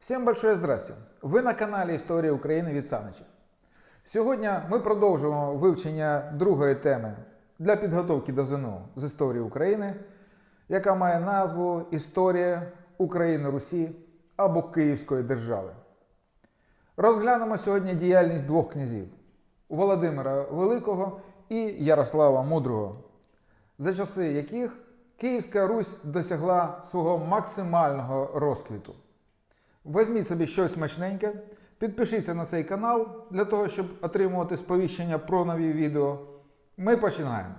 Всем большое здрасте! Ви на каналі Історія України від Санича. Сьогодні ми продовжуємо вивчення другої теми для підготовки до ЗНО з історії України, яка має назву Історія України Русі або Київської держави. Розглянемо сьогодні діяльність двох князів Володимира Великого і Ярослава Мудрого, за часи яких Київська Русь досягла свого максимального розквіту. Візьміть собі щось смачненьке, підпишіться на цей канал для того, щоб отримувати сповіщення про нові відео. Ми починаємо.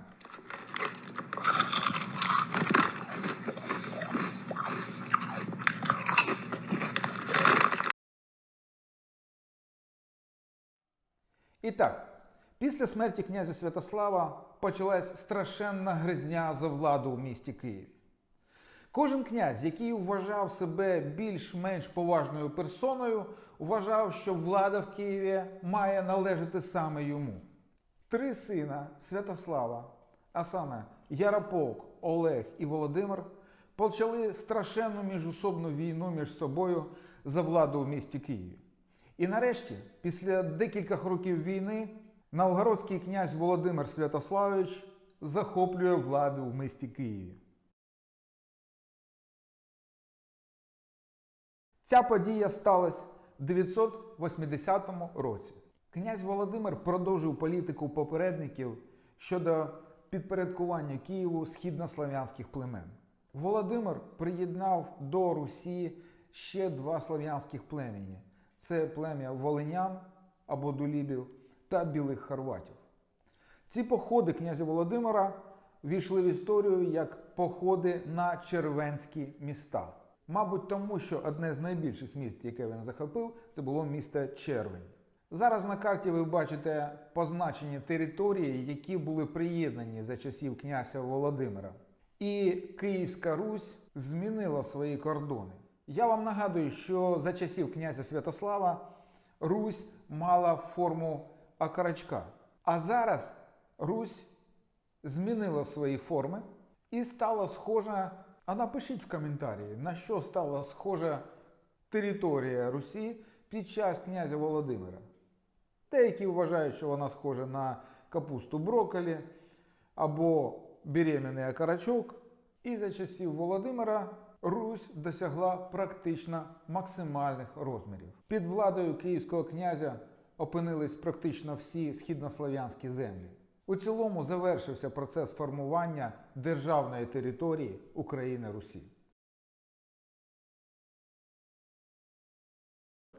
І так, після смерті князя Святослава почалась страшенна гризня за владу в місті Києві. Кожен князь, який вважав себе більш-менш поважною персоною, вважав, що влада в Києві має належати саме йому. Три сина Святослава, а саме Ярополк, Олег і Володимир, почали страшенну міжусобну війну між собою за владу в місті Києві. І нарешті, після декількох років війни, новгородський князь Володимир Святославович захоплює владу в місті Києві. Ця подія сталася в 980 році. Князь Володимир продовжив політику попередників щодо підпорядкування Києву східнослов'янських племен. Володимир приєднав до Русі ще два слов'янських племені: це плем'я Волинян або Дулібів та білих хорватів. Ці походи князя Володимира війшли в історію як походи на червенські міста. Мабуть, тому що одне з найбільших міст, яке він захопив, це було місто Червень. Зараз на карті ви бачите позначені території, які були приєднані за часів князя Володимира. І Київська Русь змінила свої кордони. Я вам нагадую, що за часів князя Святослава Русь мала форму окорочка. А зараз Русь змінила свої форми і стала схожа. А напишіть в коментарі, на що стала схожа територія Русі під час князя Володимира. Деякі вважають, що вона схожа на капусту брокколі або беременний окорочок. І за часів Володимира Русь досягла практично максимальних розмірів. Під владою київського князя опинились практично всі східнослов'янські землі. У цілому завершився процес формування державної території України Русі.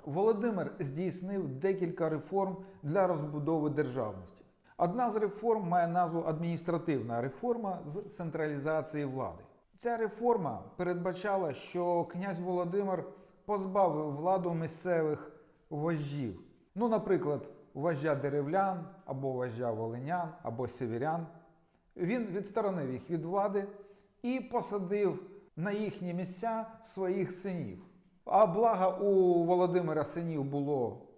Володимир здійснив декілька реформ для розбудови державності. Одна з реформ має назву адміністративна реформа з централізації влади. Ця реформа передбачала, що князь Володимир позбавив владу місцевих вождів. Ну, наприклад, вождя деревлян, або вождя волинян, або сєвєрян. Він відсторонив їх від влади і посадив на їхні місця своїх синів. А благо у Володимира синів було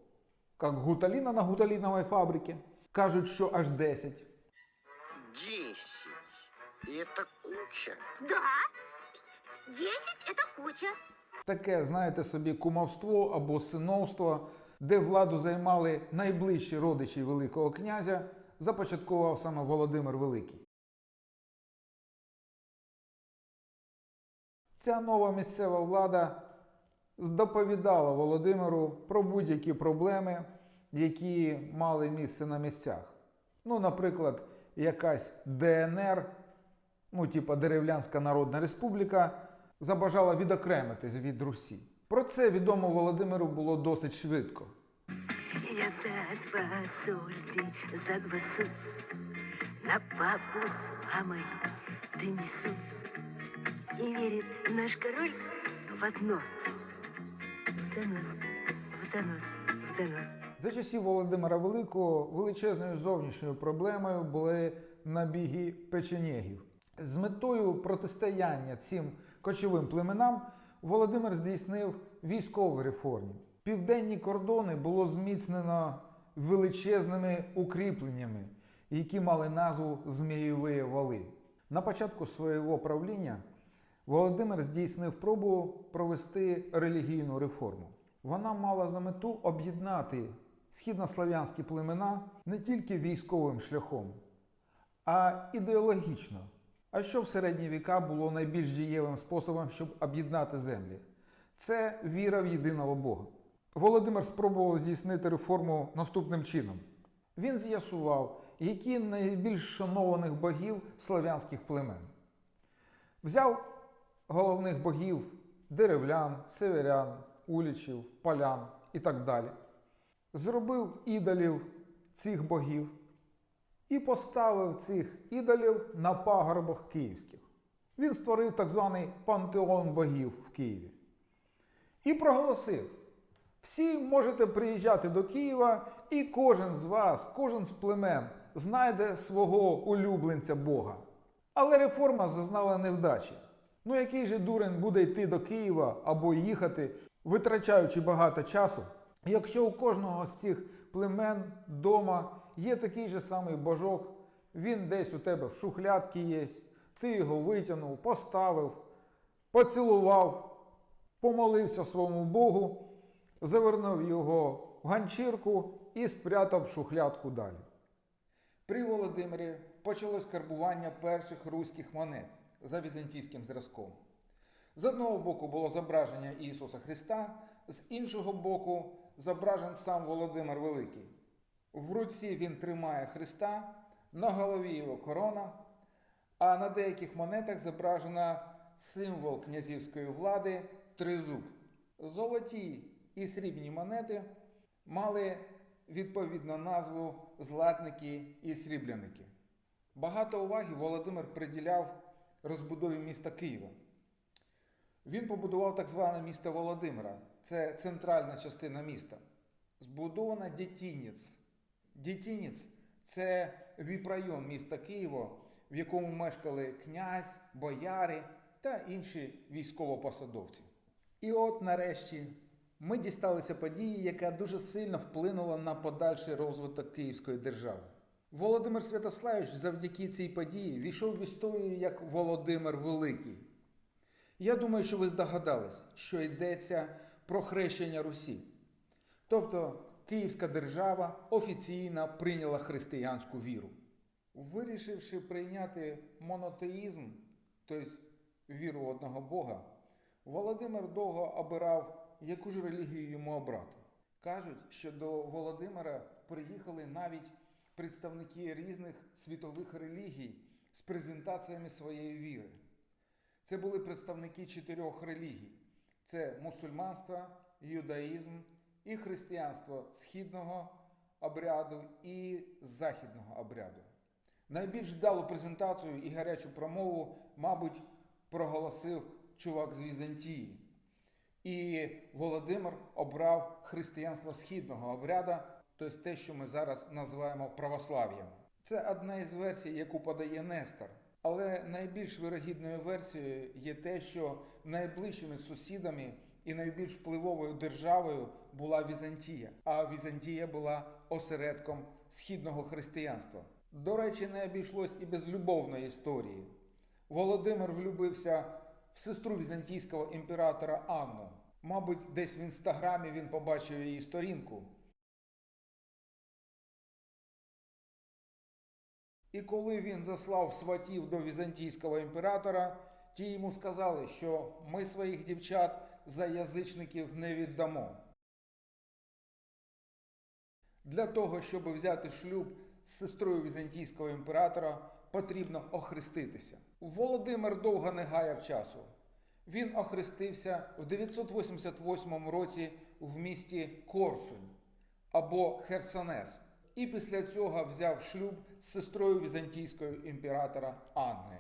як гуталіна на гуталіновій фабриці. Кажуть, що аж 10. Десять. И это куча. Да, 10 это куча. Таке, знаєте собі, кумовство або синовство, де владу займали найближчі родичі Великого князя, започаткував саме Володимир Великий. Ця нова місцева влада доповідала Володимиру про будь-які проблеми, які мали місце на місцях. Ну, наприклад, якась ДНР, ну, типа Деревлянська Народна Республіка, забажала відокремитись від Русі. Про це відомо Володимиру було досить швидко. Я за два сорти, за два суп На папу с мамой донесу И верит наш король в одно В донос, в донос, в донос За часів Володимира Великого величезною зовнішньою проблемою були набіги печенєгів. З метою протистояння цим кочовим племенам Володимир здійснив військові реформи. Південні кордони було зміцнено величезними укріпленнями, які мали назву Змієві вали. На початку свого правління Володимир здійснив пробу провести релігійну реформу. Вона мала за мету об'єднати східнослов'янські племена не тільки військовим шляхом, а ідеологічно. А що в середні віка було найбільш дієвим способом, щоб об'єднати землі? Це віра в єдиного Бога. Володимир спробував здійснити реформу наступним чином. Він з'ясував, які найбільш шанованих богів слав'янських племен. Взяв головних богів деревлян, северян, улічів, полян і так далі. Зробив ідолів цих богів і поставив цих ідолів на пагорбах київських. Він створив так званий пантеон богів в Києві. І проголосив: всі можете приїжджати до Києва, і кожен з вас, кожен з племен знайде свого улюбленця Бога. Але реформа зазнала невдачі. Ну який же дурень буде йти до Києва або їхати, витрачаючи багато часу, якщо у кожного з цих племен дома є такий же самий божок, він десь у тебе в шухлядці є, ти його витягнув, поставив, поцілував, помолився своєму Богу, завернув його в ганчірку і спрятав в шухлядку далі. При Володимирі почалось карбування перших руських монет за візантійським зразком. З одного боку було зображення Ісуса Христа, з іншого боку зображен сам Володимир Великий. В руці він тримає Христа, на голові його корона, а на деяких монетах зображено символ князівської влади тризуб. Золоті і срібні монети мали відповідно назву златники і срібляники. Багато уваги Володимир приділяв розбудові міста Києва. Він побудував так зване місто Володимира. Це центральна частина міста. Збудована Дєтінець. Дєтінець – це віп-район міста Києва, в якому мешкали князь, бояри та інші військовопосадовці. І от нарешті ми дісталися події, яка дуже сильно вплинула на подальший розвиток Київської держави. Володимир Святославич завдяки цій події війшов в історію як Володимир Великий. Я думаю, що ви здогадались, що йдеться про хрещення Русі. Тобто Київська держава офіційно прийняла християнську віру. Вирішивши прийняти монотеїзм, тобто віру одного Бога, Володимир довго обирав, яку ж релігію йому обрати. Кажуть, що до Володимира приїхали навіть представники різних світових релігій з презентаціями своєї віри. Це були представники чотирьох релігій: це мусульманство, юдаїзм і християнство східного обряду і західного обряду. Найбільш вдалу презентацію і гарячу промову, мабуть, проголосив чувак з Візантії. І Володимир обрав християнство східного обряда, тобто те, що ми зараз називаємо православ'ям. Це одна із версій, яку подає Нестор. Але найбільш вирогідною версією є те, що найближчими сусідами і найбільш впливовою державою була Візантія, а Візантія була осередком східного християнства. До речі, не обійшлось і без любовної історії. Володимир влюбився в сестру візантійського імператора Анну. Мабуть, десь в інстаграмі він побачив її сторінку. І коли він заслав сватів до візантійського імператора, ті йому сказали, що ми своїх дівчат за язичників не віддамо. Для того, щоб взяти шлюб з сестрою візантійського імператора, потрібно охреститися. Володимир довго не гаяв часу. Він охрестився в 988 році в місті Корсунь або Херсонес, і після цього взяв шлюб з сестрою візантійського імператора Анни.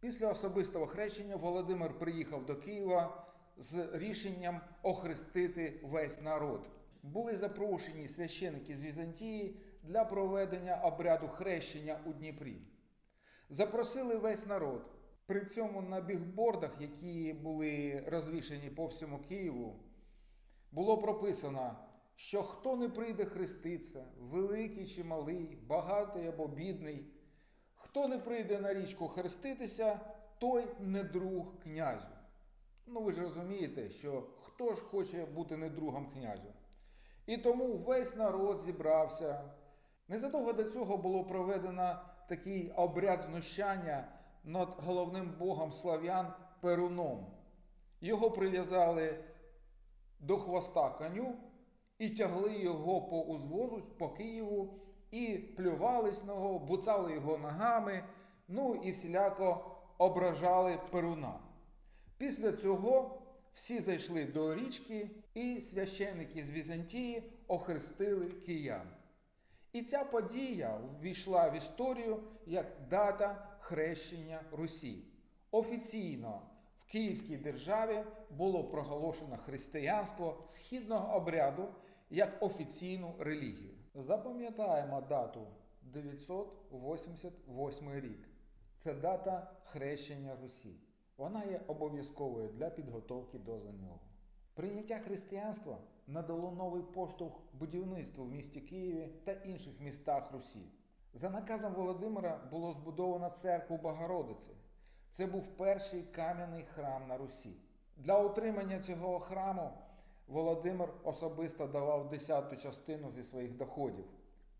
Після особистого хрещення Володимир приїхав до Києва з рішенням охрестити весь народ. Були запрошені священики з Візантії для проведення обряду хрещення у Дніпрі. Запросили весь народ. При цьому на бігбордах, які були розвішені по всьому Києву, було прописано, що хто не прийде хреститься, великий чи малий, багатий або бідний, Хто не прийде на річку хреститися, той не друг князю. Ну ви ж розумієте, що хто ж хоче бути не другом князю. І тому весь народ зібрався. Незадовго до цього було проведено такий обряд знущання над головним богом слав'ян Перуном. Його прив'язали до хвоста коню і тягли його по узвозу по Києву, і плювались на нього, буцали його ногами, ну і всіляко ображали Перуна. Після цього всі зайшли до річки, і священники з Візантії охрестили киян. І ця подія ввійшла в історію як дата хрещення Русі. Офіційно в Київській державі було проголошено християнство східного обряду як офіційну релігію. Запам'ятаємо дату 988 рік. Це дата хрещення Русі. Вона є обов'язковою для підготовки до ЗНО. Прийняття християнства надало новий поштовх будівництву в місті Києві та інших містах Русі. За наказом Володимира було збудовано церкву Богородиці. Це був перший кам'яний храм на Русі. Для утримання цього храму Володимир особисто давав десяту частину зі своїх доходів.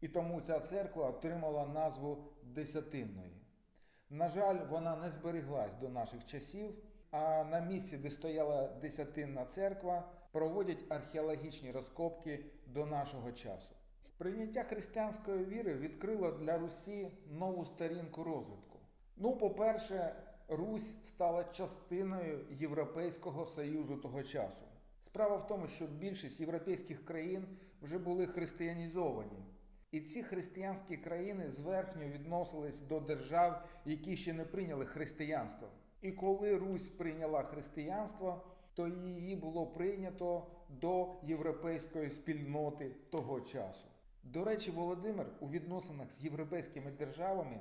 І тому ця церква отримала назву Десятинної. На жаль, вона не зберіглась до наших часів, а на місці, де стояла десятинна церква, проводять археологічні розкопки до нашого часу. Прийняття християнської віри відкрило для Русі нову сторінку розвитку. Ну, по-перше, Русь стала частиною Європейського Союзу того часу. Справа в тому, що більшість європейських країн вже були християнізовані. І ці християнські країни зверхньо відносились до держав, які ще не прийняли християнство. І коли Русь прийняла християнство, то її було прийнято до європейської спільноти того часу. До речі, Володимир у відносинах з європейськими державами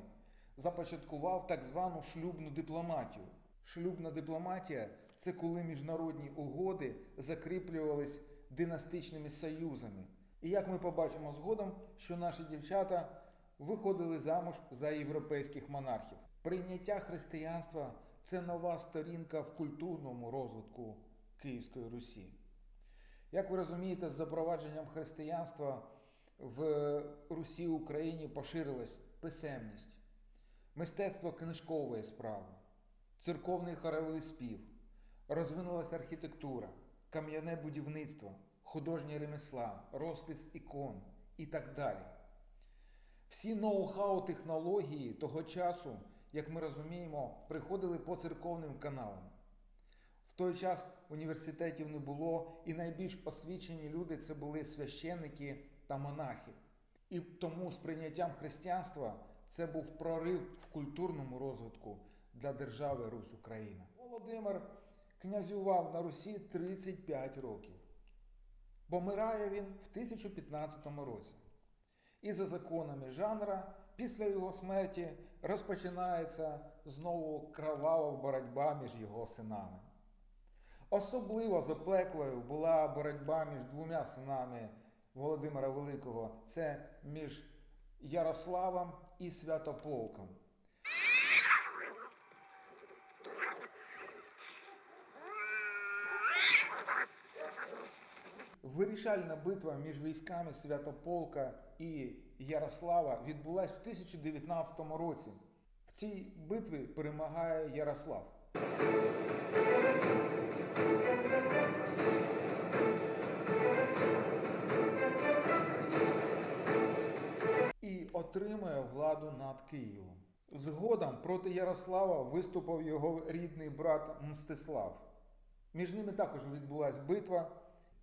започаткував так звану шлюбну дипломатію. Шлюбна дипломатія це коли міжнародні угоди закріплювались династичними союзами. І як ми побачимо згодом, що наші дівчата виходили замуж за європейських монархів. Прийняття християнства це нова сторінка в культурному розвитку Київської Русі. Як ви розумієте, з запровадженням християнства в Русі Україні поширилась писемність, мистецтво книжкової справи, церковний хоровий спів, розвинулася архітектура, кам'яне будівництво, художні ремесла, розпис ікон і так далі. Всі ноу-хау технології того часу, як ми розуміємо, приходили по церковним каналам. В той час університетів не було, і найбільш освічені люди це були священники та монахи. І тому з прийняттям християнства це був прорив в культурному розвитку для держави Русь Україна. Володимир князював на Русі 35 років. Помирає він в 1015 році. І за законами жанра, після його смерті розпочинається знову кровава боротьба між його синами. Особливо запеклою була боротьба між двома синами Володимира Великого це між Ярославом і Святополком. Вирішальна битва між військами Святополка і Ярослава відбулась в 1019 році. В цій битві перемагає Ярослав. і отримує владу над Києвом. Згодом проти Ярослава виступив його рідний брат Мстислав. Між ними також відбулася битва,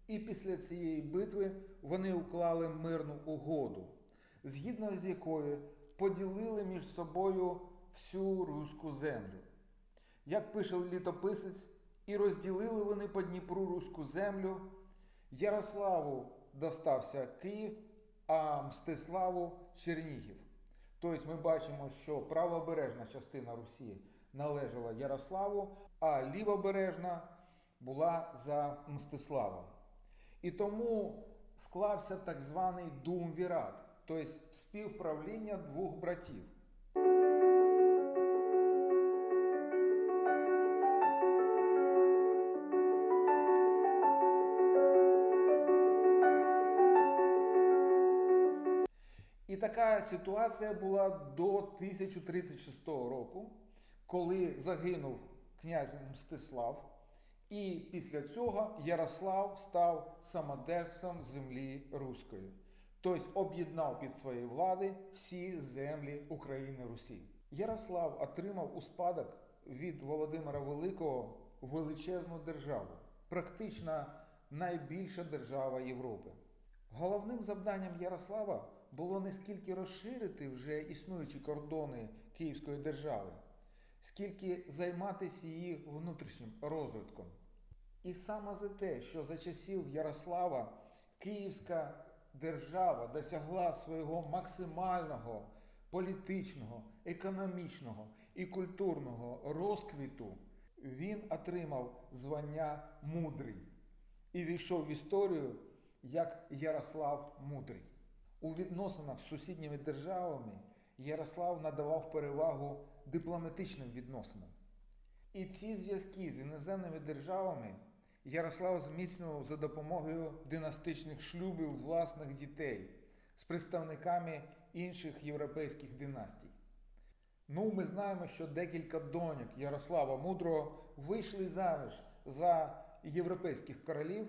і після цієї битви вони уклали мирну угоду, згідно з якою поділили між собою всю руську землю. Як пише літописець, і розділили вони по Дніпру руську землю. Ярославу достався Київ, а Мстиславу Чернігів. Тобто ми бачимо, що правобережна частина Русі належала Ярославу, а лівобережна була за Мстиславом. І тому склався так званий думвірат, тобто співправління двох братів. І така ситуація була до 1036 року, коли загинув князь Мстислав і після цього Ярослав став самодержцем землі руської, тобто об'єднав під своєю влади всі землі України Русі. Ярослав отримав у спадок від Володимира Великого величезну державу, практично найбільша держава Європи. Головним завданням Ярослава було не скільки розширити вже існуючі кордони Київської держави, скільки займатися її внутрішнім розвитком. І саме за те, що за часів Ярослава Київська держава досягла свого максимального політичного, економічного і культурного розквіту, він отримав звання мудрий і війшов в історію як Ярослав Мудрий. У відносинах з сусідніми державами Ярослав надавав перевагу дипломатичним відносинам. І ці зв'язки з іноземними державами Ярослав зміцнював за допомогою династичних шлюбів власних дітей з представниками інших європейських династій. Ну, ми знаємо, що декілька доньок Ярослава Мудрого вийшли заміж за європейських королів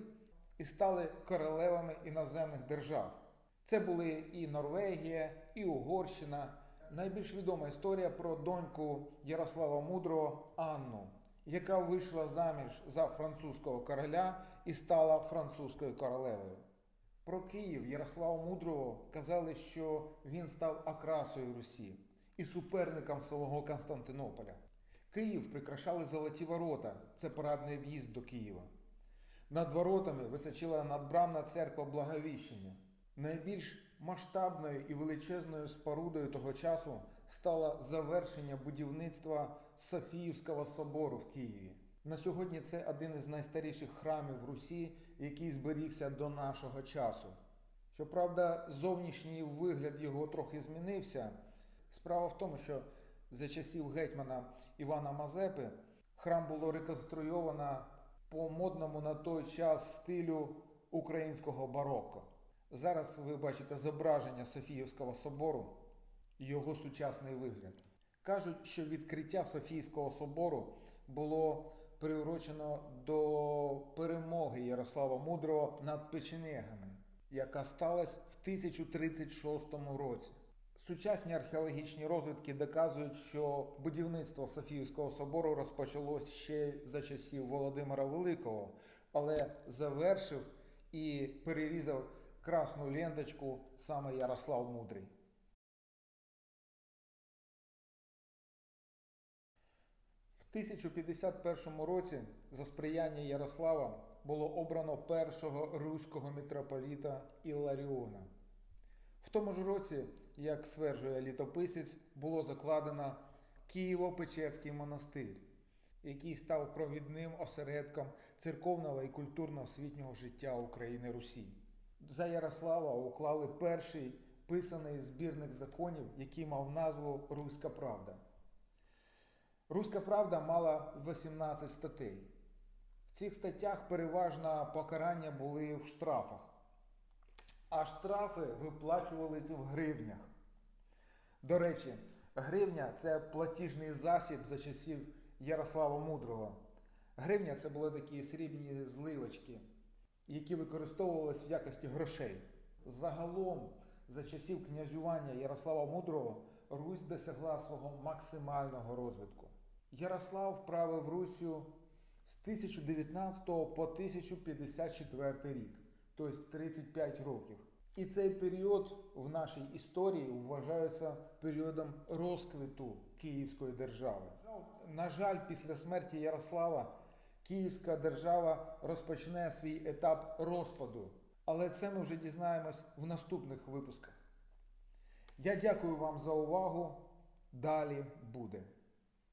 і стали королевами іноземних держав. Це були і Норвегія, і Угорщина. Найбільш відома історія про доньку Ярослава Мудрого Анну, яка вийшла заміж за французького короля і стала французькою королевою. Про Київ Ярослава Мудрого казали, що він став окрасою Русі і суперником свого Константинополя. Київ прикрашали золоті ворота, це парадний в'їзд до Києва. Над воротами височила надбрамна церква Благовіщення. Найбільш масштабною і величезною спорудою того часу стало завершення будівництва Софіївського собору в Києві. На сьогодні це один із найстаріших храмів в Русі, який зберігся до нашого часу. Щоправда, зовнішній вигляд його трохи змінився. Справа в тому, що за часів гетьмана Івана Мазепи храм було реконструйовано по модному на той час стилю українського бароко. Зараз ви бачите зображення Софіївського собору і його сучасний вигляд. Кажуть, що відкриття Софійського собору було приурочено до перемоги Ярослава Мудрого над печенегами, яка сталася в 1036 році. Сучасні археологічні розвідки доказують, що будівництво Софіївського собору розпочалось ще за часів Володимира Великого, але завершив і перерізав красну ленточку саме Ярослав Мудрий. В 1051 році за сприяння Ярослава було обрано першого руського митрополіта Іларіона. В тому ж році, як стверджує літописець, було закладено Києво-Печерський монастир, який став провідним осередком церковного і культурно-освітнього життя України Русі. За Ярослава уклали перший писаний збірник законів, який мав назву Руська Правда. Руська правда мала 18 статей. В цих статтях переважно покарання були в штрафах, а штрафи виплачувалися в гривнях. До речі, гривня це платіжний засіб за часів Ярослава Мудрого. Гривня це були такі срібні зливочки, які використовувалися в якості грошей. Загалом, за часів князювання Ярослава Мудрого, Русь досягла свого максимального розвитку. Ярослав правив Руссю з 1019 по 1054 рік, тобто 35 років. І цей період в нашій історії вважається періодом розквіту Київської держави. На жаль, після смерті Ярослава Київська держава розпочне свій етап розпаду. Але це ми вже дізнаємось в наступних випусках. Я дякую вам за увагу. Далі буде.